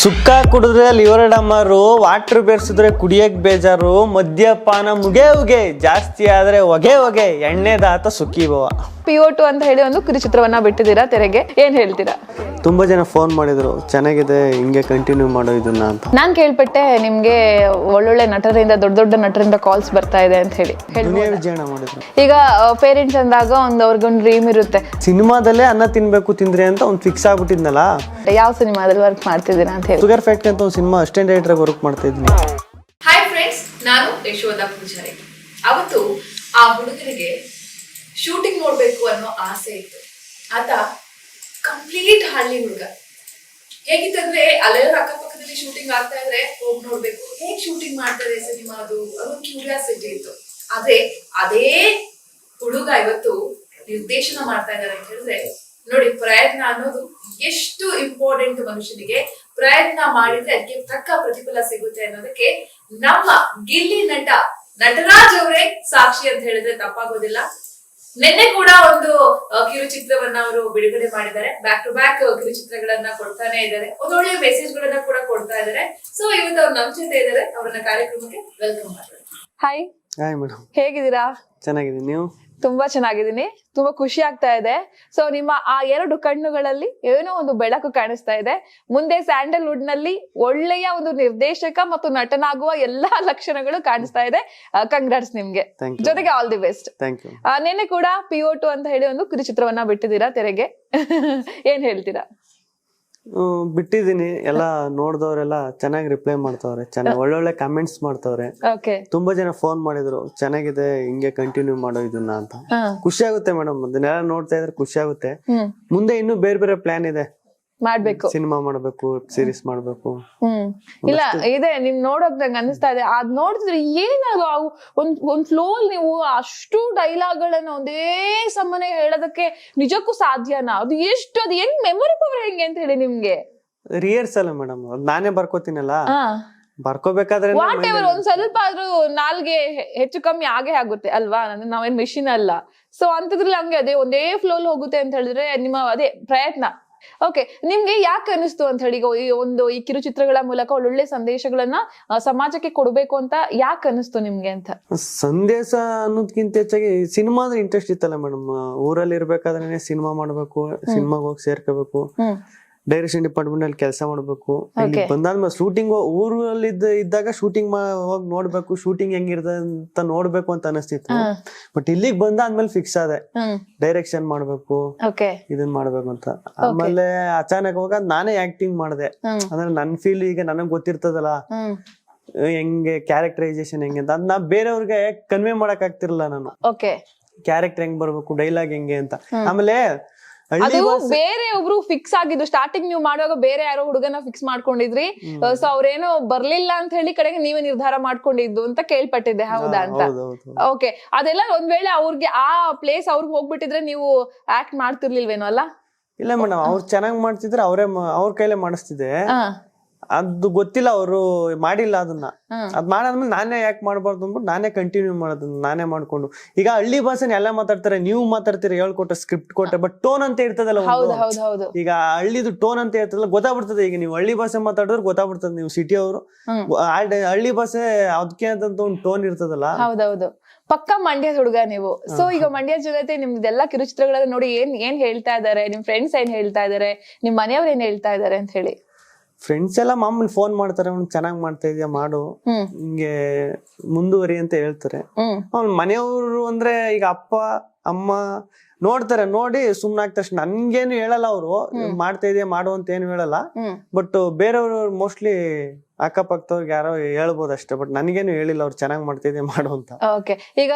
ಸುಕ್ಕ ಕುಡಿದ್ರೆ liver ಡಮ್ಮರು, water ಬೇರ್ಸಿದ್ರೆ ಕುಡಿಯಕ್ಕೆ ಬೇಜಾರು, ಮದ್ಯಪಾನ ಮುಗೆ ಉಗೆ, ಜಾಸ್ತಿ ಆದ್ರೆ ಹೊಗೆ ಹೊಗೆ ಎಣ್ಣೆದಾತ ಸುಖಿ ಭವ ಪಿ ಒ ಟು ಅಂತ ಹೇಳಿ ಒಂದು ಕಿರುಚಿತ್ರವನ್ನ ಬಿಟ್ಟಿದ್ದೀರಾ ತೆರೆಗೆ? ಏನ್ ಹೇಳ್ತೀರಾ? ತುಂಬಾ ಜನ ಫೋನ್ ಮಾಡಿದ್ರು. ಚೆನ್ನಾಗಿದೆ ಹಿಂಗೆ ಕಂಟಿನ್ಯೂ ಮಾಡೋ ಇದನ್ನ ಅಂತ. ನಾನ್ ಕೇಳ್ಪಟ್ಟೆ ನಿಮ್ಗೆ ಒಳ್ಳೊಳ್ಳೆ ನಟರಿಂದ ದೊಡ್ಡ ದೊಡ್ಡ ನಟರಿಂದ ಕಾಲ್ಸ್ ಬರ್ತಾ ಇದೆ ಅಂತ ಹೇಳಿ. ದುನಿಯಾ ಮಾಡಿದ್ರು. ಈಗ ಪೇರೆಂಟ್ಸ್ ಅಂದಾಗ ಒಂದು ಅವ್ರಿಗೊಂದು ಡ್ರೀಮ್ ಇರುತ್ತೆ. ಸಿನಿಮಾದಲ್ಲೇ ಅನ್ನ ತಿನ್ಬೇಕು ತಿಂದ್ರೆ ಅಂತ ಒಂದು ಫಿಕ್ಸ್ ಆಗ್ಬಿಟ್ಟಿದ್ನಲ್ಲ? ಯಾವ ಸಿನಿಮಾದಲ್ಲಿ ವರ್ಕ್ ಮಾಡ್ತಿದ್ದೀರಾ ಅಂತ ಹೇಳಿ. ಶುಗರ್ ಫ್ಯಾಕ್ಟ್ ಅಂತ ಒಂದು ಸಿನಿಮಾ ಅಸ್ಟೆಂಟ್ ಡೈರೆಕ್ಟರ್ ವರ್ಕ್ ಮಾಡ್ತಾ ಇದ್ದೀನಿ ಹಾಯ್ ಫ್ರೆಂಡ್ಸ್ ನಾನು ಯಶೋಧ ಪೂಜಾರಿ. ಅವತ್ತು ಆ ಹುಡುಗನಿಗೆ ಶೂಟಿಂಗ್ ನೋಡ್ಬೇಕು ಅನ್ನೋ ಆಸೆ ಇತ್ತು. ಆತ ಕಂಪ್ಲೀಟ್ ಹಳ್ಳಿ ಹುಡುಗ. ಹೇಗಿತ್ತಂದ್ರೆ ಅಲ್ಲೆಲ್ಲ ಅಕ್ಕಪಕ್ಕದಲ್ಲಿ ಶೂಟಿಂಗ್ ಆಗ್ತಾ ಇದ್ರೆ ಹೋಗ್ ನೋಡ್ಬೇಕು. ಹೇಗ್ ಶೂಟಿಂಗ್ ಮಾಡ್ತಾರೆ ಸಿನಿಮಾ ಅದು? ಅದೊಂದು ಕ್ಯೂರಿಯಾಸಿಟಿ ಇತ್ತು. ಆದ್ರೆ ಅದೇ ಹುಡುಗ ಇವತ್ತು ನಿರ್ದೇಶನ ಮಾಡ್ತಾ ಇದ್ದಾರೆ ಅಂತ ಹೇಳಿದ್ರೆ, ನೋಡಿ ಪ್ರಯತ್ನ ಅನ್ನೋದು ಎಷ್ಟು ಇಂಪಾರ್ಟೆಂಟ್ ಮನುಷ್ಯನಿಗೆ. ಪ್ರಯತ್ನ ಮಾಡಿದ್ರೆ ಅದಕ್ಕೆ ತಕ್ಕ ಪ್ರತಿಫಲ ಸಿಗುತ್ತೆ ಅನ್ನೋದಕ್ಕೆ ನಮ್ಮ ಗಿಲ್ಲಿ ನಟ ನಟರಾಜ್ ಅವರೇ ಸಾಕ್ಷಿ ಅಂತ ಹೇಳಿದ್ರೆ ತಪ್ಪಾಗೋದಿಲ್ಲ. ನಿನ್ನೆ ಕೂಡ ಒಂದು ಕಿರುಚಿತ್ರವನ್ನ ಅವರು ಬಿಡುಗಡೆ ಮಾಡಿದ್ದಾರೆ. ಬ್ಯಾಕ್ ಟು ಬ್ಯಾಕ್ ಕಿರುಚಿತ್ರಗಳನ್ನ ಕೊಡ್ತಾನೆ ಇದ್ದಾರೆ. ಒಂದೊಳ್ಳೆ ಮೆಸೇಜ್ ಗಳನ್ನ ಕೂಡ ಕೊಡ್ತಾ ಇದ್ದಾರೆ. ಸೊ ಇವತ್ತು ಅವ್ರು ನಮ್ ಜೊತೆ ಇದ್ದಾರೆ. ಅವ್ರನ್ನ ಕಾರ್ಯಕ್ರಮಕ್ಕೆ ವೆಲ್ಕಮ್ ಮಾಡ್ತಾರೆ ಹಾಯ್ ಹಾಯ್ ಮೇಡಮ್ ಹೇಗಿದ್ದೀರಾ? ಚೆನ್ನಾಗಿದ್ದೀನಿ. ನೀವು? ತುಂಬಾ ಚೆನ್ನಾಗಿದ್ದೀನಿ. ತುಂಬಾ ಖುಷಿ ಆಗ್ತಾ ಇದೆ. ಸೊ ನಿಮ್ಮ ಆ ಎರಡು ಕಣ್ಣುಗಳಲ್ಲಿ ಏನೋ ಒಂದು ಬೆಳಕು ಕಾಣಿಸ್ತಾ ಇದೆ. ಮುಂದೆ ಸ್ಯಾಂಡಲ್ವುಡ್ನಲ್ಲಿ ಒಳ್ಳೆಯ ಒಂದು ನಿರ್ದೇಶಕ ಮತ್ತು ನಟನಾಗುವ ಎಲ್ಲಾ ಲಕ್ಷಣಗಳು ಕಾಣಿಸ್ತಾ ಇದೆ. ಕಂಗ್ರಾಟ್ಸ್ ನಿಮ್ಗೆ. ಜೊತೆಗೆ ಆಲ್ ದಿ ಬೆಸ್ಟ್ ನಿನ್ನೆ ಕೂಡ ಪಿ ಒ ಟು ಅಂತ ಹೇಳಿ ಒಂದು ಕಿರುಚಿತ್ರವನ್ನ ಬಿಟ್ಟಿದ್ದೀರಾ ತೆರೆಗೆ? ಏನ್ ಹೇಳ್ತೀರಾ? ಬಿಟ್ಟಿದ್ದೀನಿ. ಎಲ್ಲ ನೋಡ್ದವ್ರೆಲ್ಲ ಚೆನ್ನಾಗಿ ರಿಪ್ಲೈ ಮಾಡ್ತಾವ್ರೆ. ಚೆನ್ನಾಗಿ ಒಳ್ಳೊಳ್ಳೆ ಕಮೆಂಟ್ಸ್ ಮಾಡ್ತಾವ್ರೆ. ತುಂಬಾ ಜನ ಫೋನ್ ಮಾಡಿದ್ರು. ಚೆನ್ನಾಗಿದೆ ಹಿಂಗೆ ಕಂಟಿನ್ಯೂ ಮಾಡೋ ಇದನ್ನ ಅಂತ. ಖುಷಿ ಆಗುತ್ತೆ ಮೇಡಮ್ ಅದನ್ನೆಲ್ಲ ನೋಡ್ತಾ ಇದ್ರೆ ಖುಷಿ ಆಗುತ್ತೆ. ಮುಂದೆ ಇನ್ನೂ ಬೇರೆ ಬೇರೆ ಪ್ಲಾನ್ ಇದೆ. ಮಾಡ್ಬೇಕು. ಸಿನಿಮಾ ಮಾಡ್ಬೇಕು ವೆಬ್ ಸೀರೀಸ್ ಮಾಡ್ಬೇಕು. ಹ್ಮ್. ಇಲ್ಲ ಇದೆ ನಿಮ್ ನೋಡೋಕ್ ನಂಗೆ ಅನಿಸ್ತಾ ಇದೆ. ಅದ್ ನೋಡಿದ್ರೆ ಏನದು ಅವು ಒಂದ್ ಒಂದ್ ಫ್ಲೋ ನೀವು ಅಷ್ಟು ಡೈಲಾಗ್ ಗಳನ್ನ ಒಂದೇ ಸಮನೆ ಹೇಳೋದಕ್ಕೆ ನಿಜಕ್ಕೂ ಸಾಧ್ಯನಾ? ಅದು ಎಷ್ಟು ಅದು ಹೆಂಗ್ ಮೆಮೊರಿ ಪವರ್ ಹೆಂಗೆ ಅಂತ ಹೇಳಿ ನಿಮ್ಗೆ? ರಿಯರ್ಸ್ ಅಲ್ಲ ಮೇಡಮ್ ನಾನೇ ಬರ್ಕೋತೀನಲ್ಲ? ಬರ್ಕೋಬೇಕಾದ್ರೆ ವಾಟ್ ಎವರ್ ಒಂದ್ ಸ್ವಲ್ಪ ಆದ್ರೂ ನಾಲ್ಗೆ ಹೆಚ್ಚು ಕಮ್ಮಿ ಆಗೇ ಆಗುತ್ತೆ ಅಲ್ವಾ? ಅಂದ್ರೆ ನಾವೇನ್ ಮೆಷಿನ್ ಅಲ್ಲ. ಸೊ ಅಂತದ್ರಲ್ಲಿ ಹಂಗೆ ಅದೇ ಒಂದೇ ಫ್ಲೋಲ್ ಹೋಗುತ್ತೆ ಅಂತ ಹೇಳಿದ್ರೆ ನಿಮ್ಮ ಅದೇ ಪ್ರಯತ್ನ. ಓಕೆ ನಿಮ್ಗೆ ಯಾಕೆ ಅನಿಸ್ತು ಅಂತ ಹೇಳಿ ಈಗ ಈ ಒಂದು ಈ ಕಿರುಚಿತ್ರಗಳ ಮೂಲಕ ಒಳ್ಳೊಳ್ಳೆ ಸಂದೇಶಗಳನ್ನ ಸಮಾಜಕ್ಕೆ ಕೊಡ್ಬೇಕು ಅಂತ ಯಾಕೆ ಅನಿಸ್ತು ನಿಮ್ಗೆ ಅಂತ? ಸಂದೇಶ ಅನ್ನೋದ್ಕಿಂತ ಹೆಚ್ಚಾಗಿ ಸಿನಿಮಾ ಅಂದ್ರೆ ಇಂಟ್ರೆಸ್ಟ್ ಇತ್ತಲ್ಲ ಮೇಡಮ್ ಊರಲ್ಲಿ ಇರ್ಬೇಕಾದ್ರೆ ಸಿನಿಮಾ ಮಾಡ್ಬೇಕು ಸಿನಿಮಾಗ ಹೋಗಿ ಸೇರ್ಕೋಬೇಕು. ಡೈರೆಕ್ಷನ್ ಡಿಪಾರ್ಟ್ಮೆಂಟ್ ಅಲ್ಲಿ ಕೆಲಸ ಮಾಡಬೇಕು. ಬಂದಾದ್ಮೇಲೆ ಶೂಟಿಂಗ್ ಊರಲ್ಲಿ ಇದ್ದ ಇದ್ದಾಗ ಶೂಟಿಂಗ್ ಹೋಗಿ ನೋಡ್ಬೇಕು ಶೂಟಿಂಗ್ ಹೆಂಗಿರ್ತದೆ ಅಂತ ನೋಡ್ಬೇಕು ಅಂತ ಅನಿಸ್ತಿತ್ತು. ಬಟ್ ಇಲ್ಲಿಗೆ ಬಂದಾದ್ಮೇಲೆ ಫಿಕ್ಸ್ ಆದೆ. ಡೈರೆಕ್ಷನ್ ಮಾಡ್ಬೇಕು ಇದನ್ ಮಾಡ್ಬೇಕು ಅಂತ. ಆಮೇಲೆ ಅಚಾನಕ್ ಹೋಗ ನಾನೇ ಆಕ್ಟಿಂಗ್ ಮಾಡಿದೆ. ಅಂದ್ರೆ ನನ್ ಫೀಲ್ ಈಗ ನನಗ್ ಗೊತ್ತಿರ್ತದಲ್ಲ. ಹೆಂಗೆ ಕ್ಯಾರೆಕ್ಟರೈಸೇಷನ್ ಹೆಂಗೆ ಅಂತ. ನಾ ಬೇರೆಯವ್ರಿಗೆ ಕನ್ವೆ ಮಾಡಕ್ ಆಗ್ತಿರಲ್ಲ ನಾನು. ಕ್ಯಾರೆಕ್ಟರ್ ಹೆಂಗ್ ಬರ್ಬೇಕು ಡೈಲಾಗ್ ಹೆಂಗೆ ಅಂತ. ಆಮೇಲೆ ಅದು ಬೇರೆ ಒಬ್ರು ಫಿಕ್ಸ್ ಆಗಿದ್ದು. ಸ್ಟಾರ್ಟಿಂಗ್ ನೀವು ಮಾಡುವಾಗ ಬೇರೆ ಯಾರೋ ಹುಡುಗನ ಫಿಕ್ಸ್ ಮಾಡ್ಕೊಂಡಿದ್ರಿ. ಸೊ ಅವ್ರೇನು ಬರ್ಲಿಲ್ಲ ಅಂತ ಹೇಳಿ ಕಡೆಗೆ ನೀವೇ ನಿರ್ಧಾರ ಮಾಡ್ಕೊಂಡಿದ್ದು ಅಂತ ಕೇಳ್ಪಟ್ಟಿದ್ದೆ. ಹೌದಾ ಅಂತ? ಓಕೆ ಅದೆಲ್ಲ ಒಂದ್ ವೇಳೆ ಅವ್ರಿಗೆ ಆ ಪ್ಲೇಸ್ ಅವ್ರಿಗೆ ಹೋಗ್ಬಿಟ್ಟಿದ್ರೆ ನೀವು ಆಕ್ಟ್ ಮಾಡ್ತಿರ್ಲಿಲ್ವೇನೋ ಅಲ್ಲ? ಇಲ್ಲ ಮೇಡಮ್ ಅವ್ರು ಚೆನ್ನಾಗಿ ಮಾಡ್ತಿದ್ರೆ ಅವರೇ ಅವ್ರ ಕೈಲೇ ಮಾಡಿಸ್ತಿದ್ದೆ. ಹಾ. ಅದು ಗೊತ್ತಿಲ್ಲ ಅವರು ಮಾಡಿಲ್ಲ ಅದನ್ನ. ಅದ್ ಮಾಡಾದ್ಮೇಲೆ ನಾನೇ ಯಾಕೆ ಮಾಡ್ಬಾರ್ದು ಅಂದ್ಬಿಟ್ಟು ನಾನೇ ಕಂಟಿನ್ಯೂ ಮಾಡೋದನ್ನ ನಾನೇ ಮಾಡ್ಕೊಂಡು. ಈಗ ಹಳ್ಳಿ ಭಾಷೆನ ಎಲ್ಲ ಮಾತಾಡ್ತಾರೆ ನೀವು ಮಾತಾಡ್ತೀರಿ ಹೇಳ್ಕೊಟ್ಟ ಸ್ಕ್ರಿಪ್ಟ್ ಕೊಟ್ಟೆ ಬಟ್ ಟೋನ್ ಅಂತ ಇರ್ತದಲ್ಲ ಒಂದು. ಹೌದು ಹೌದು ಹೌದು. ಈಗ ಹಳ್ಳಿದು ಟೋನ್ ಅಂತ ಇರ್ತದಲ್ಲ ಗೊತ್ತಾಗ್ಬಿಡ್ತದೆ. ಈಗ ನೀವು ಹಳ್ಳಿ ಭಾಷೆ ಮಾತಾಡಿದ್ರೆ ಗೊತ್ತಾಗ್ಬಿಡ್ತದೆ ನೀವು ಸಿಟಿ ಅವರು. ಹಳ್ಳಿ ಭಾಷೆ ಅದಕ್ಕೆ ಅಂತ ಒಂದು ಟೋನ್ ಇರ್ತದಲ್ಲ. ಹೌದೌದು ಪಕ್ಕ ಮಂಡ್ಯದ ಹುಡುಗ ನೀವು. ಸೊ ಈಗ ಮಂಡ್ಯ ಜೊತೆ ನಿಮ್ದೆಲ್ಲ ಕಿರುಚಿತ್ರಗಳನ್ನ ನೋಡಿ ಏನ್ ಏನ್ ಹೇಳ್ತಾ ಇದಾರೆ? ನಿಮ್ ಫ್ರೆಂಡ್ಸ್ ಏನ್ ಹೇಳ್ತಾ ಇದಾರೆ? ನಿಮ್ ಮನೆಯವ್ರು ಏನ್ ಹೇಳ್ತಾ ಇದಾರೆ ಅಂತ ಹೇಳಿ. ಫ್ರೆಂಡ್ಸ್ ಎಲ್ಲ ಮಾಮೂಲಿ ಫೋನ್ ಮಾಡ್ತಾರೆ ಅವ್ನು ಚೆನ್ನಾಗಿ ಮಾಡ್ತಾ ಇದೆಯಾ ಮಾಡು. ಹಿಂಗೆ ಮುಂದುವರಿ ಅಂತ ಹೇಳ್ತಾರೆ. ಅವ್ನ ಮನೆಯವರು ಅಂದ್ರೆ ಈಗ ಅಪ್ಪ ಅಮ್ಮ ನೋಡ್ತಾರೆ ನೋಡಿ ಸುಮ್ನಾಗ್ತ ತಕ್ಷಣ ನನ್ಗೇನು ಹೇಳಲ್ಲ ಅವರು. ಮಾಡ್ತಾ ಇದೆಯಾ ಮಾಡು ಅಂತ ಏನು ಹೇಳಲ್ಲ. ಬಟ್ ಬೇರೆಯವರು ಮೋಸ್ಟ್ಲಿ ಅಕ್ಕಪಕ್ಕದವ್ರಿಗೆ ಯಾರೋ ಹೇಳ್ಬೋದು ಅಷ್ಟೇ ಬಟ್ ನನಗೇನು ಹೇಳಿಲ್ಲ ಅವ್ರು ಚೆನ್ನಾಗಿ ಮಾಡ್ತಾ ಇದೆಯಾ ಮಾಡು ಅಂತ. ಓಕೆ ಈಗ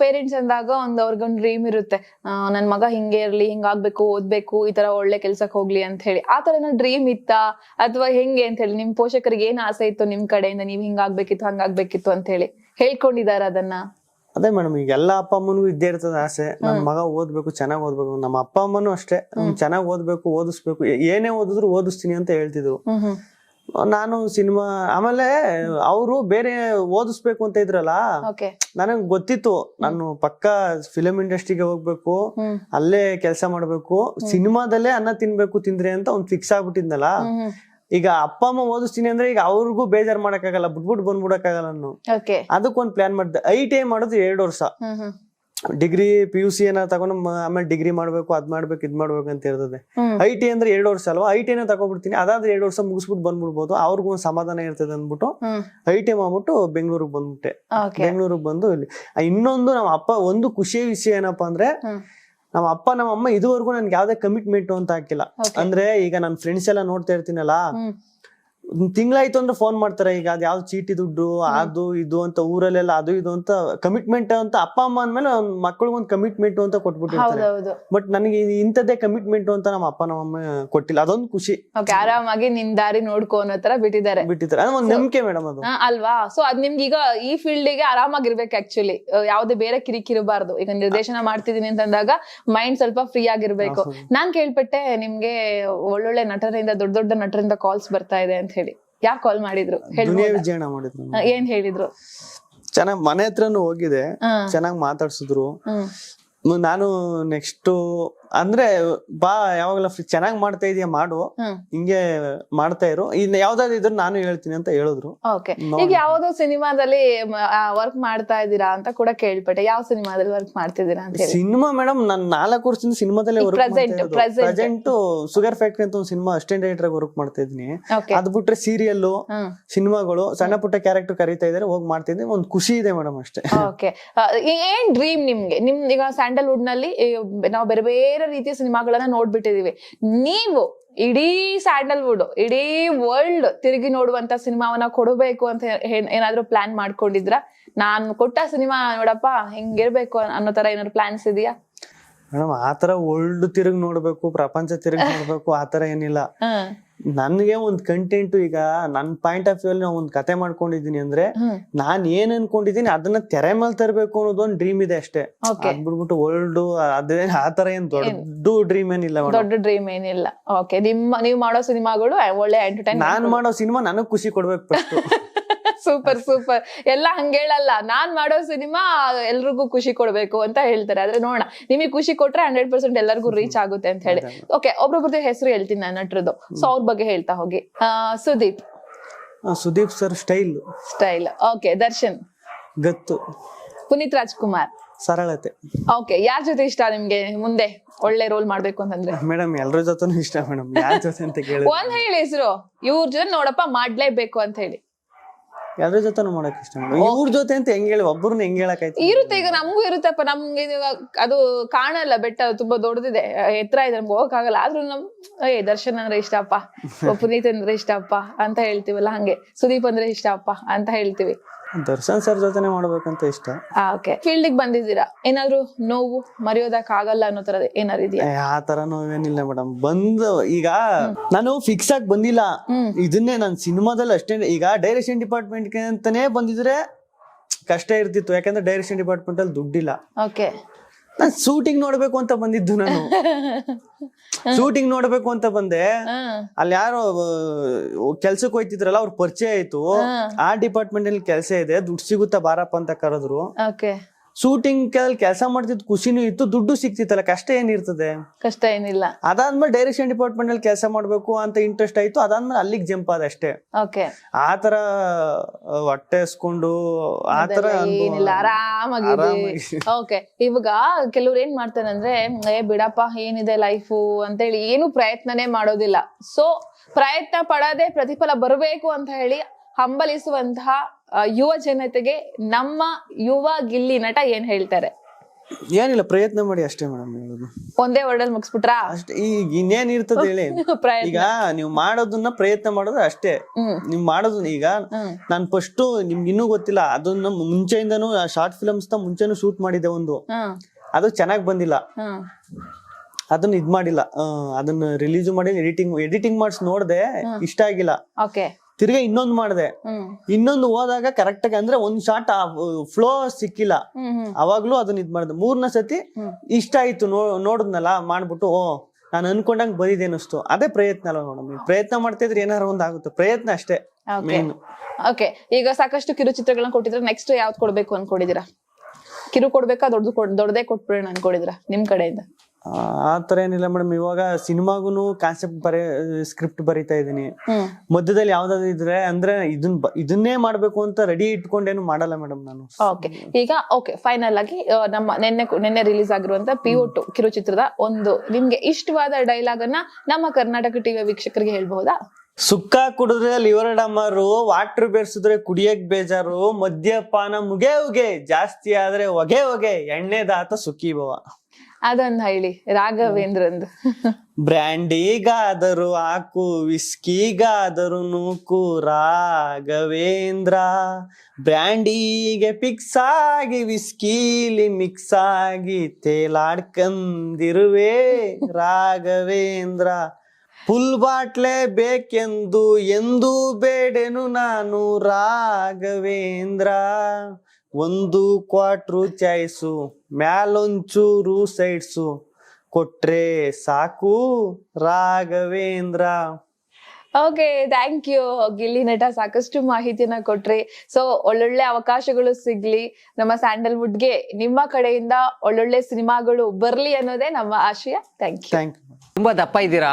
ಪೇರೆಂಟ್ಸ್ ಅಂದಾಗ ಒಂದು ಅವ್ರಿಗೊಂದು ಡ್ರೀಮ್ ಇರುತ್ತೆ. ನನ್ನ ನನ್ ಮಗ ಹಿಂಗೆ ಇರ್ಲಿ ಹಿಂಗಾಗ್ಬೇಕು ಓದ್ಬೇಕು ಈ ತರ ಒಳ್ಳೆ ಕೆಲ್ಸಕ್ಕೆ ಹೋಗ್ಲಿ ಅಂತ ಹೇಳಿ. ಆ ತರ ಏನೋ ಡ್ರೀಮ್ ಇತ್ತಾ? ಅಥವಾ ಹೆಂಗೆ ಅಂತ ಹೇಳಿ ನಿಮ್ ಪೋಷಕರಿಗೆ ಏನ್ ಆಸೆ ಇತ್ತು ನಿಮ್ ಕಡೆಯಿಂದ? ನೀವ್ ಹಿಂಗಾಗ್ಬೇಕಿತ್ತು ಹಂಗಾಗ್ಬೇಕಿತ್ತು ಅಂತ ಹೇಳಿ. ಹೇಳ್ಕೊಂಡಿದಾರ ಅದನ್ನ? ಅದೇ ಮೇಡಮ್ ಈಗ ಎಲ್ಲ ಅಪ್ಪ ಅಮ್ಮನಿಗೂ ಇದ್ದೇ ಇರ್ತದೆ ಆಸೆ. ನನ್ ಮಗ ಓದ್ಬೇಕು ಚೆನ್ನಾಗ್ ಓದ್ಬೇಕು. ನಮ್ಮ ಅಪ್ಪ ಅಮ್ಮನೂ ಅಷ್ಟೇ. ಚೆನ್ನಾಗಿ ಓದ್ಬೇಕು ಓದಿಸ್ಬೇಕು. ಏನೇ ಓದಿದ್ರು ಓದಿಸ್ತೀನಿ ಅಂತ ಹೇಳ್ತಿದ್ರು. ನಾನು ಸಿನಿಮಾ ಆಮೇಲೆ ಅವರು ಬೇರೆ ಓದಿಸ್ಬೇಕು ಅಂತ ಇದ್ರಲ್ಲ ನನಗ್ ಗೊತ್ತಿತ್ತು. ನಾನು ಪಕ್ಕ ಫಿಲಂ ಇಂಡಸ್ಟ್ರಿಗೆ ಹೋಗ್ಬೇಕು ಅಲ್ಲೇ ಕೆಲಸ ಮಾಡ್ಬೇಕು ಸಿನಿಮಾದಲ್ಲೇ ಅನ್ನ ತಿನ್ಬೇಕು ತಿಂದ್ರೆ ಅಂತ ಒಂದ್ ಫಿಕ್ಸ್ ಆಗ್ಬಿಟ್ಟಿದ್ನಲ್ಲ ಈಗ ಅಪ್ಪ ಅಮ್ಮ ಓದಿಸ್ತೀನಿ ಅಂದ್ರೆ ಈಗ ಅವ್ರಿಗೂ ಬೇಜಾರ್ ಮಾಡಕ್ಕಾಗಲ್ಲ ಬಿಟ್ಬಿಟ್ಟು ಬಂದ್ಬಿಡಕ್ಕಾಗಲ್ಲ ನಾನು. ಅದಕ್ಕೊಂದ್ ಪ್ಲಾನ್ ಮಾಡಿದೆ. ಐ ಟಿ ಐ ಮಾಡೋದು ಎರಡು ವರ್ಷ. ಡಿಗ್ರಿ ಪಿ ಯು ಸಿ ಏನ ತಗೊಂಡು ಆಮೇಲೆ ಡಿಗ್ರಿ ಮಾಡ್ಬೇಕು ಅದ್ ಮಾಡ್ಬೇಕು ಇದ್ ಮಾಡ್ಬೇಕು ಅಂತ ಇರ್ತದೆ. ಐ ಟಿ ಅಂದ್ರೆ ಎರಡು ವರ್ಷ ಅಲ್ವಾ? ಐ ಟಿ ನ ತಗೊಬಿಡ್ತೀನಿ. ಅದಾದ್ರೆ ಎರಡು ವರ್ಷ ಮುಗಿಸ್ಬಿಟ್ಟು ಬಂದ್ಬಿಡ್ಬೋದು. ಅವ್ರಿಗೂ ಒಂದು ಸಮಾಧಾನ ಇರ್ತದೆ ಅಂದ್ಬಿಟ್ಟು ಐ ಟಿ ಮಾಡ್ಬಿಟ್ಟು ಬೆಂಗಳೂರಿಗೆ ಬಂದ್ಬಿಟ್ಟೆ. ಬೆಂಗಳೂರಿಗೆ ಬಂದು ಇಲ್ಲಿ. ಇನ್ನೊಂದು ನಮ್ಮ ಅಪ್ಪ ಒಂದು ಖುಷಿಯ ವಿಷಯ ಏನಪ್ಪಾ ಅಂದ್ರೆ ನಮ್ಮ ಅಪ್ಪ ನಮ್ಮ ಅಮ್ಮ ಇದುವರೆಗೂ ನನ್ಗೆ ಯಾವ್ದೇ ಕಮಿಟ್ಮೆಂಟ್ ಅಂತ ಹಾಕಿಲ್ಲ. ಅಂದ್ರೆ ಈಗ ನನ್ನ ಫ್ರೆಂಡ್ಸ್ ಎಲ್ಲ ನೋಡ್ತಾ ಇರ್ತೀನಲ್ಲ ತಿಂಗಳಾಯ್ತು ಅಂದ್ರೆ ಫೋನ್ ಮಾಡ್ತಾರೆ. ಈಗ ಅದ್ ಯಾವ್ದು ಚೀಟಿ ದುಡ್ಡು ಅದು ಇದು ಅಂತ ಊರಲ್ಲೆಲ್ಲ ಅದು ಇದು ಅಂತ ಕಮಿಟ್ಮೆಂಟ್ ಅಂತ ಅಪ್ಪ ಅಮ್ಮ ಅಂದ್ಮೇಲೆ ಒಂದ್ ಮಕ್ಳಿಗೊಂದ್ ಕಮಿಟ್ಮೆಂಟ್ ಅಂತ ಕೊಟ್ಬಿಟ್ಟಿರ್ತಾರೆ. ಹೌದೌದು. ಬಟ್ ನನಗೆ ಇದು ಇಂಥದ್ದೇ ಕಮಿಟ್ಮೆಂಟ್ ಅಂತ ನಮ್ಮ ಅಪ್ಪ ನಮ್ಮ ಅಮ್ಮ ಕೊಟ್ಟಿಲ್ಲ. ಅದೊಂದು ಖುಷಿ. ಓಕೆ ಆರಾಮಾಗಿ ನಿನ್ ದಾರಿ ನೋಡ್ಕೋ ಅನ್ನೋ ತರ ಬಿಟ್ಟಿದ್ದಾರೆ. ಬಿಟ್ಟಿದ್ದಾರೆ. ಅದು ಒಂದ್ ನಂಬಿಕೆ ಮೇಡಮ್ ಅದು. ಹಾ, ಅಲ್ವಾ? ಸೊ ಅದ್ ನಿಮ್ಗೆ ಈಗ ಈ ಫೀಲ್ಡ್ಗೆ ಆರಾಮಾಗಿರ್ಬೇಕು ಆಕ್ಚುಲಿ ಯಾವ್ದೇ ಬೇರೆ ಕಿರಿಕಿರಬಾರ್ದು. ಈಗ ನಿರ್ದೇಶನ ಮಾಡ್ತಿದೀನಿ ಅಂತಂದಾಗ ಮೈಂಡ್ ಸ್ವಲ್ಪ ಫ್ರೀ ಆಗಿರ್ಬೇಕು. ನಾನ್ ಕೇಳ್ಪಟ್ಟೆ ನಿಮ್ಗೆ ಒಳ್ಳೊಳ್ಳೆ ನಟರಿಂದ ದೊಡ್ಡ ದೊಡ್ಡ ನಟರಿಂದ ಕಾಲ್ಸ್ ಬರ್ತಾ ಇದೆ ಅಂತ ಹೇಳಿ. ಯಾಕೆ ಕಾಲ್ ಮಾಡಿದ್ರು? ಏನ್ ಹೇಳಿದ್ರು? ಚೆನ್ನಾಗ್ ಮನೆ ಹತ್ರನು ಹೋಗಿದೆ. ಚೆನ್ನಾಗ್ ಮಾತಾಡ್ಸಿದ್ರು. ನಾನು ನೆಕ್ಸ್ಟ್ ಅಂದ್ರೆ ಬಾ ಯಾವಾಗ್ಲ ಚೆನ್ನಾಗಿ ಮಾಡ್ತಾ ಇದೀಯ ಮಾಡು. ಹಿಂಗೆ ಮಾಡ್ತಾ ಇರು. ಇನ್ ಯಾವ್ದಾದ್ರು ಇದ್ರು ನಾನು ಹೇಳ್ತೀನಿ ಅಂತ ಹೇಳಿದ್ರು. ಓಕೆ. ಈಗ ಯಾವ್ದೋ ಸಿನಿಮಾದಲ್ಲಿ ವರ್ಕ್ ಮಾಡ್ತಾ ಇದ್ದೀರಾ ಅಂತ ಕೂಡ ಕೇಳ್ಪಟ್ಟೆ. ಯಾವ ಸಿನಿಮಾದಲ್ಲಿ ವರ್ಕ್ ಮಾಡ್ತಿದ್ದೀರಾ ಅಂತ ಸಿನಿಮಾ ಮೇಡಮ್ ನಾನ್ ನಾಲ್ಕು ವರ್ಷದಿಂದ ಸಿನಿಮಾದಲ್ಲಿ ವರ್ಕ್. ಪ್ರೆಸೆಂಟ್ ಸುಗರ್ ಫ್ಯಾಕ್ಟ್ರಿ ಅಂತ ಒಂದು ಸಿನಿಮಾ ಅಸಿಸ್ಟೆಂಟ್ ಡೈರೆಕ್ಟರ್ ವರ್ಕ್ ಮಾಡ್ತಾ ಇದೀನಿ ಅದ್ ಬಿಟ್ರೆ ಸೀರಿಯಲ್ ಸಿನಿಮಾಗಳು ಸಣ್ಣ ಪುಟ್ಟ ಕ್ಯಾರೆಕ್ಟರ್ ಕರೀತಾ ಇದಾರೆ ಹೋಗಿ ಮಾಡ್ತಾ ಇದ್ದೀನಿ. ಒಂದ್ ಖುಷಿ ಇದೆ ಮೇಡಮ್ ಅಷ್ಟೇ. ಓಕೆ. ಏನ್ ಡ್ರೀಮ್ ನಿಮ್ಗೆ? ನಿಮ್ ಈಗ ಸ್ಯಾಂಡಲ್ವುಡ್ನಲ್ಲಿ ನಾವು ಬೇರೆ ಬೇರೆ ರೀತಿಯ ಸಿನಿಮಾಗಳನ್ನ ನೋಡ್ಬಿಟ್ಟಿದೀವಿ. ನೀವು ಇಡೀ ಸ್ಯಾಂಡಲ್ವುಡ್, ಇಡೀ ವರ್ಲ್ಡ್ ತಿರುಗಿ ನೋಡುವಂತ ಸಿನಿಮಾವನ್ನ ಕೊಡಬೇಕು ಅಂತ ಏನ್- ಏನಾದ್ರೂ ಪ್ಲಾನ್ ಮಾಡ್ಕೊಂಡಿದ್ರ ನಾನು ಕೊಟ್ಟ ಸಿನಿಮಾ ನೋಡಪ್ಪ, ಹಿಂಗಿರ್ಬೇಕು ಅನ್ನೋ ತರ ಏನಾದ್ರು ಪ್ಲಾನ್ಸ್ ಇದೆಯಾ? ಮೇಡಮ್ ಆತರ ವರ್ಲ್ಡ್ ತಿರುಗಿ ನೋಡ್ಬೇಕು ಪ್ರಪಂಚ ತಿರುಗಿ ನೋಡ್ಬೇಕು ಆತರ ಏನಿಲ್ಲ. ನನ್ಗೆ ಒಂದ್ ಕಂಟೆಂಟ್ ಈಗ ನನ್ ಪಾಯಿಂಟ್ ಆಫ್ ವ್ಯೂ ಅಲ್ಲಿ ಒಂದ್ ಕತೆ ಮಾಡ್ಕೊಂಡಿದೀನಿ ಅಂದ್ರೆ ನಾನ್ ಏನ್ ಅನ್ಕೊಂಡಿದೀನಿ ಅದನ್ನ ತೆರೆ ಮೇಲೆ ತರಬೇಕು ಅನ್ನೋದು ಒಂದ್ ಡ್ರೀಮ್ ಇದೆ ಅಷ್ಟೇ. ಅದ್ಬಿಟ್ಬಿಟ್ಟು ಅದ್ ಬಿಟ್ಬಿಟ್ಟು ವರ್ಲ್ಡ್ ಅದೇ ಆತರ ಏನ್ ದೊಡ್ಡ ಡ್ರೀಮ್ ಏನಿಲ್ಲ ದೊಡ್ಡ ಡ್ರೀಮ್ ಏನಿಲ್ಲ. ಓಕೆ ನಿಮ್ಮ ನೀವು ಮಾಡೋ ಸಿನಿಮಾಗಳು ಒಳ್ಳೆ ಎಂಟರ್ಟೈನ್ ನಾನ್ ಮಾಡೋ ಸಿನಿಮಾ ನನಗ್ ಖುಷಿ ಕೊಡ್ಬೇಕು ಫಸ್ಟ್ ಸೂಪರ್ ಸೂಪರ್ ಎಲ್ಲ ಹಂಗೇಳಲ್ಲ ನಾನ್ ಮಾಡೋ ಸಿನಿಮಾ ಎಲ್ರಿಗೂ ಖುಷಿ ಕೊಡ್ಬೇಕು ಅಂತ ಹೇಳ್ತಾರೆ. ಆದ್ರೆ ನೋಡೋಣ. ನಿಮಗೆ ಖುಷಿ ಕೊಟ್ರೆ ಹಂಡ್ರೆಡ್ ಪರ್ಸೆಂಟ್ ಎಲ್ಲರಿಗೂ ರೀಚ್ ಆಗುತ್ತೆ ಅಂತ ಹೇಳಿ. ಓಕೆ ಒಬ್ರೊಬ್ರದ್ದು ಹೆಸರು ಹೇಳ್ತೀನಿ ನಾನು ನಟರದು ಸೊ ಅವ್ರ ಬಗ್ಗೆ ಹೇಳ್ತಾ ಹೋಗಿ. ಆ, Sudeep. Sudeep sir style style okay Darshan. ಗತ್ತು. ಪುನೀತ್ ರಾಜ್ಕುಮಾರ್. ಸರಳತೆ. ಓಕೆ ಯಾರ ಜೊತೆ ಇಷ್ಟ ನಿಮ್ಗೆ ಮುಂದೆ? ಒಳ್ಳೆ ರೋಲ್ ಮಾಡ್ಬೇಕು ಅಂತಂದ್ರೆ? ಮೇಡಮ್ ಎಲ್ಲರ ಜೊತೆನೂ ಇಷ್ಟ ಮೇಡಮ್. ಯಾರ ಜೊತೆ ಅಂತ ಕೇಳಿ ಒಂದ್ ಹೇಳಿ ಹೆಸರು. ಇವ್ರ ಜೊತೆ ನೋಡಪ್ಪ ಮಾಡ್ಲೇಬೇಕು ಅಂತ ಹೇಳಿ. ಎಲ್ರ ಜೊತೆನೂ ಮಾಡಕ್ ಇಷ್ಟ ಇವ್ರ ಜೊತೆ ಅಂತ ಹೆಂಗ್ ಹೇಳಿ ಒಬ್ಬರನ್ನ ಹೆಂಗ್ ಹೇಳಕ್ ಇರುತ್ತೆ ಈಗ ನಮಗೂ ಇರುತ್ತಪ್ಪ ನಮ್ಗೆ ಇದು ಅದು ಕಾಣಲ್ಲ ಬೆಟ್ಟ ತುಂಬಾ ದೊಡ್ಡದಿದೆ. ಎತ್ತರ ಇದೆ ನಮ್ಗೆ ಹೋಗಕ್ಕಾಗಲ್ಲ. ಆದ್ರೂ ನಮ್ ಏ ದರ್ಶನ್ ಅಂದ್ರೆ ಇಷ್ಟಪ್ಪ ಅಪ್ಪ. ಪುನೀತ್ ಅಂದ್ರೆ ಇಷ್ಟಪ್ಪ ಅಂತ ಹೇಳ್ತೀವಲ್ಲ ಹಂಗೆ. ಸುದೀಪ್ ಅಂದ್ರೆ ಇಷ್ಟಪ್ಪ ಅಂತ ಹೇಳ್ತಿವಿ. ದರ್ಶನ್ ಸರ್ ಜೊತೆನೆ ಮಾಡ್ಬೇಕಂತ ಇಷ್ಟ. ಓಕೆ. ಫೀಲ್ಡ್ ಬಂದಿದ್ದೀರಾ? ಏನಾದ್ರು ನೋವು ಮರೆಯೋದಕ್ ಆಗಲ್ಲ ಅನ್ನೋ ತರದ ಏನಾರು ಇದೆಯಾ? ಆ ತರ ನೋವೇನಿಲ್ಲ ಮೇಡಮ್. ಬಂದ ಈಗ ನಾನು ಫಿಕ್ಸ್ ಆಗಿ ಬಂದಿಲ್ಲ. ಇದನ್ನೇ ನಾನು ಸಿನಿಮಾದಲ್ಲಿ ಅಷ್ಟೇ ಈಗ ಡೈರೆಕ್ಷನ್ ಡಿಪಾರ್ಟ್ಮೆಂಟ್ ಅಂತಾನೆ ಬಂದಿದ್ರೆ ಕಷ್ಟ ಇರ್ತಿತ್ತು. ಯಾಕಂದ್ರೆ ಡೈರೆಕ್ಷನ್ ಡಿಪಾರ್ಟ್ಮೆಂಟ್ ಅಲ್ಲಿ ದುಡ್ಡಿಲ್ಲ. ಓಕೆ ನಾನು ಶೂಟಿಂಗ್ ನೋಡ್ಬೇಕು ಅಂತ ಬಂದಿದ್ದು ನಾನು. ಶೂಟಿಂಗ್ ನೋಡ್ಬೇಕು ಅಂತ ಬಂದೆ. ಅಲ್ಲಿ ಯಾರೋ ಕೆಲ್ಸಕ್ಕೆ ಹೋಯ್ತಿದ್ರಲ್ಲ ಅವ್ರ ಪರಿಚಯ ಆಯ್ತು. ಆ ಡಿಪಾರ್ಟ್ಮೆಂಟ್ ಅಲ್ಲಿ ಕೆಲಸ ಇದೆ ದುಡ್ಡು ಸಿಗುತ್ತಾ ಬಾರಪ್ಪ ಅಂತ ಕರೆದ್ರು. ಶೂಟಿಂಗ್ ಕೆಲಸ ಮಾಡ್ತಿದ್ ಖುಷಿನೂ ಇತ್ತು ದುಡ್ಡು ಸಿಕ್ತಿತ್ತಲ್ಲ ಕಷ್ಟ ಏನಿರ್ತದೆ? ಕಷ್ಟ ಏನಿಲ್ಲ. ಅದಾದ್ಮೇಲೆ ಡೈರೆಕ್ಷನ್ ಡಿಪಾರ್ಟ್ಮೆಂಟ್ ಅಲ್ಲಿ ಕೆಲಸ ಮಾಡ್ಬೇಕು ಅಂತ ಇಂಟ್ರೆಸ್ಟ್ ಆಯ್ತು ಅದಾದ್ಮೇಲೆ ಅಲ್ಲಿಗೆ ಜಂಪ್ ಆದ ಅಷ್ಟೇ. ಓಕೆ. ಆತರ ಹೊಟ್ಟೆ ಎಸ್ಕೊಂಡು ಆತರ ಏನಿಲ್ಲ ಆರಾಮಾಗಿ. ಓಕೆ ಇವಾಗ ಕೆಲವ್ರು ಏನ್ ಮಾಡ್ತಾರೆ ಅಂದ್ರೆ ಏ ಬಿಡಪ್ಪ ಏನಿದೆ ಲೈಫು ಅಂತೇಳಿ ಏನು ಪ್ರಯತ್ನನೇ ಮಾಡೋದಿಲ್ಲ. ಸೊ ಪ್ರಯತ್ನ ಪಡದೆ ಪ್ರತಿಫಲ ಬರಬೇಕು ಅಂತ ಹೇಳಿ ಹಂಬಲಿಸುವಂತಹ ಯುವ ಜನತೆಗೆ ನಮ್ಮ ಯುವ ಗಿಲ್ಲಿ ನಟ ಏನ್ ಹೇಳ್ತಾರೆ? ಏನಿಲ್ಲ ಪ್ರಯತ್ನ ಮಾಡಿ ಅಷ್ಟೇ ಮೇಡಮ್ ಹೇಳೋದು. ಒಂದೇ ವರ್ಡಲ್ಲಿ ಮುಗಿಸ್ಬಿಟ್ರಾ? ಅಷ್ಟೇ ಈಗ ಇನ್ನೇನ್ ಇರ್ತದೆ ಹೇಳಿ. ಪ್ರಯತ್ನ. ಈಗ ನೀವು ಮಾಡೋದನ್ನ ಪ್ರಯತ್ನ ಮಾಡೋದು ಅಷ್ಟೇ. ಹ್ಮ್. ನೀವ್ ಮಾಡೋದು ಈಗ ನಾನ್ ಫಸ್ಟ್ ನಿಮ್ಗೆ ಇನ್ನೂ ಗೊತ್ತಿಲ್ಲ ಅದನ್ನ ಮುಂಚೆಯಿಂದನೂ ಶಾರ್ಟ್ ಫಿಲಮ್ಸ್ನ ಮುಂಚೆನು ಶೂಟ್ ಮಾಡಿದೆ ಒಂದು. ಹ್ಮ್. ಅದು ಚೆನ್ನಾಗ್ ಬಂದಿಲ್ಲ. ಹ್ಮ್. ಅದನ್ನ ಇದ್ ಮಾಡಿಲ್ಲ. ಆ, ಅದನ್ನ ರಿಲೀಸ್ ಮಾಡಿ ಎಡಿಟಿಂಗ್ ಎಡಿಟಿಂಗ್ ಮಾಡಿಸ್ ನೋಡ್ದೆ ಇಷ್ಟ ಆಗಿಲ್ಲ. ಓಕೆ ತಿರ್ಗಾ ಇನ್ನೊಂದ್ ಮಾಡ್ದೆ. ಇನ್ನೊಂದು ಹೋದಾಗ ಕರೆಕ್ಟ್ ಆಗಿ ಅಂದ್ರೆ ಒಂದ್ ಶಾರ್ಟ್ ಫ್ಲೋ ಸಿಕ್ಕಿಲ್ಲ. ಅವಾಗ್ಲೂ ಅದನ್ನ ಇದ್ ಮಾಡ್ದೆ. ಮೂರ್ನ ಸತಿ ಇಷ್ಟ ಆಯ್ತು ನೋಡಿದ್ನಲ್ಲ ಮಾಡ್ಬಿಟ್ಟು ಓ ನಾನು ಅನ್ಕೊಂಡಂಗ್ ಬರೀದೇ ಅನಿಸ್ತು ಅದೇ ಪ್ರಯತ್ನ ಅಲ್ಲ ನೋಡಮ್ ಪ್ರಯತ್ನ ಮಾಡ್ತಾ ಇದ್ರೆ ಏನಾರ ಒಂದ್ ಆಗುತ್ತೆ. ಪ್ರಯತ್ನ ಅಷ್ಟೇ. ಓಕೆ ಮೇನ್ ಓಕೆ ಈಗ ಸಾಕಷ್ಟು ಕಿರು ಚಿತ್ರಗಳನ್ನ ಕೊಟ್ಟಿದ್ರೆ ನೆಕ್ಸ್ಟ್ ಯಾವ್ದು ಕೊಡ್ಬೇಕು ಅನ್ಕೊಂಡಿದೀರಾ ಕಿರು ಕೊಡ್ಬೇಕಾ ದೊಡ್ಡದು ದೊಡ್ಡದೇ ಕೊಟ್ಬಿಡೋಣ ಅನ್ಕೊಂಡಿದ್ರ ನಿಮ್ ಕಡೆಯಿಂದ? ಆ ತರ ಏನಿಲ್ಲ ಮೇಡಮ್ ಇವಾಗ ಸಿನಿಮಾಗುನು ಕಾನ್ಸೆಪ್ಟ್ ಬರೆ ಸ್ಕ್ರಿಪ್ಟ್ ಬರಿತಾ ಇದೀನಿ ಮಧ್ಯದಲ್ಲಿ ಯಾವ್ದಾದ್ರು ಇದ್ರೆ ಅಂದ್ರೆ ಇದನ್ ಬ- ಇದನ್ನೇ ಮಾಡ್ಬೇಕು ಅಂತ ರೆಡಿ ಇಟ್ಕೊಂಡೇನು ಮಾಡಲ್ಲ ಮೇಡಮ್ ನಾನು. ಓಕೆ ಈಗ ಓಕೆ ಫೈನಲ್ ಆಗಿ ಆ, ನಮ್ಮ ನಿನ್ನೆ ನಿನ್ನೆ ರಿಲೀಸ್ ಆಗಿರುವಂತ ಪಿ ಒ ಟು ಕಿರುಚಿತ್ರದ ಒಂದು ನಿಮ್ಗೆ ಇಷ್ಟವಾದ ಡೈಲಾಗ್ ಅನ್ನ ನಮ್ಮ ಕರ್ನಾಟಕ ಟಿವಿ ವೀಕ್ಷಕರಿಗೆ ಹೇಳ್ಬಹುದಾ? ಸುಕ್ಕ ಕುಡಿದ್ರೆ ಲಿವರ್ ಡಮರು ವಾಟರ್ ಬೇರ್ಸಿದ್ರೆ ಕುಡಿಯಕ್ ಬೇಜಾರು ಮದ್ಯಪಾನ ಮುಗೆ ಉಗೆ ಜಾಸ್ತಿ ಆದ್ರೆ ಹೊಗೆ ಹೊಗೆ ಎಣ್ಣೆದಾತ ಸುಖಿ ಭವ ಅದೊಂದ್ ಹೇಳಿ ರಾಘವೇಂದ್ರಂದು. ಬ್ರ್ಯಾಂಡಿಗಾದರೂ ಹಾಕು, ವಿಸ್ಕಿಗಾದರೂ ನೂಕು, ರಾಘವೇಂದ್ರ. ಬ್ರ್ಯಾಂಡಿಗೆ ಫಿಕ್ಸ್ ಆಗಿ ವಿಸ್ಕೀಲಿ ಮಿಕ್ಸ್ ಆಗಿ ತೇಲಾಡ್ಕಂದಿರುವೆ, ರಾಘವೇಂದ್ರ. ಫುಲ್ ಬಾಟ್ಲೆ ಬೇಕೆಂದು, ಎಂದೂ ಬೇಡೆನು ನಾನು, ರಾಘವೇಂದ್ರ. ಒಂದು ಕ್ವಾಟ್ರು ಚಾಯ್ಸು ಮ್ಯಾಲೊಂಚೂರು ಸೈಡ್ಸು. ಕೊಟ್ರೆ ಸಾಕು Raghavendra. Okay thank you Gilli Nata ಸಾಕಷ್ಟು ಮಾಹಿತಿನ ಕೊಟ್ರಿ. ಸೊ ಒಳ್ಳೊಳ್ಳೆ ಅವಕಾಶಗಳು ಸಿಗ್ಲಿ. ನಮ್ಮ ಸ್ಯಾಂಡಲ್ವುಡ್ಗೆ ನಿಮ್ಮ ಕಡೆಯಿಂದ ಒಳ್ಳೊಳ್ಳೆ ಸಿನಿಮಾಗಳು ಬರ್ಲಿ ಅನ್ನೋದೇ ನಮ್ಮ ಆಶಯ. ಥ್ಯಾಂಕ್ ಯು ಥ್ಯಾಂಕ್ ಯು ತುಂಬಾ ದಪ್ಪ ಇದ್ದೀರಾ?